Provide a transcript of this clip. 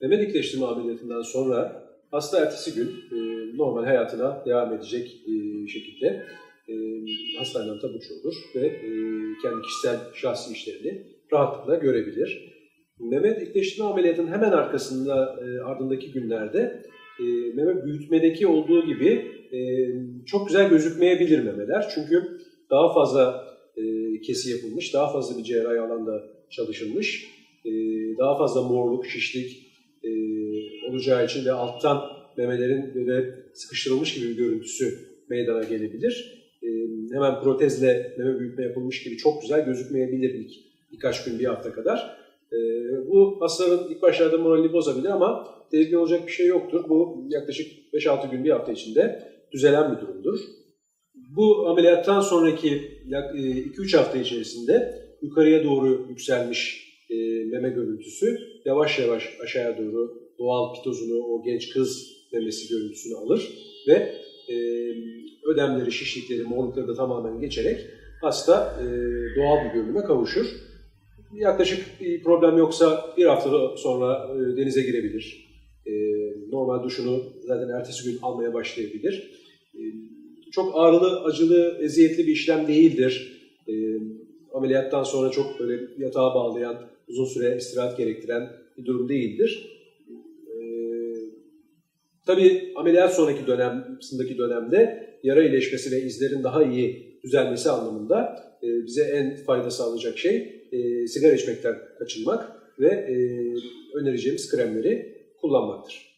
Meme dikleştirme ameliyatından sonra hasta ertesi gün e, normal hayatına devam edecek e, şekilde e, hastaneden taburcu olur ve e, kendi kişisel şahsi işlerini rahatlıkla görebilir. Meme dikleştirme ameliyatının hemen arkasında e, ardındaki günlerde e, meme büyütmedeki olduğu gibi e, çok güzel gözükmeyebilir memeler. Çünkü daha fazla e, kesi yapılmış, daha fazla bir cerrahi alanda çalışılmış, e, daha fazla morluk, şişlik olacağı için ve alttan memelerin böyle sıkıştırılmış gibi bir görüntüsü meydana gelebilir. E, hemen protezle meme büyütme yapılmış gibi çok güzel gözükmeyebilir ilk birkaç gün, bir hafta kadar. E, bu hastaların ilk başlarda moralini bozabilir ama tehlikeli olacak bir şey yoktur. Bu yaklaşık 5-6 gün, bir hafta içinde düzelen bir durumdur. Bu ameliyattan sonraki 2-3 hafta içerisinde yukarıya doğru yükselmiş e, meme görüntüsü yavaş yavaş aşağıya doğru doğal pitozunu, o genç kız memesi görüntüsünü alır ve e, ödemleri, şişlikleri, morlukları da tamamen geçerek hasta e, doğal bir görünüme kavuşur. Yaklaşık bir problem yoksa bir hafta sonra e, denize girebilir. E, normal duşunu zaten ertesi gün almaya başlayabilir. E, çok ağrılı, acılı, eziyetli bir işlem değildir. Ameliyattan sonra çok böyle yatağa bağlayan, uzun süre istirahat gerektiren bir durum değildir. E, tabii ameliyat sonraki dönemsindeki dönemde yara iyileşmesi ve izlerin daha iyi düzelmesi anlamında e, bize en fayda sağlayacak şey e, sigara içmekten kaçınmak ve e, önereceğimiz kremleri kullanmaktır.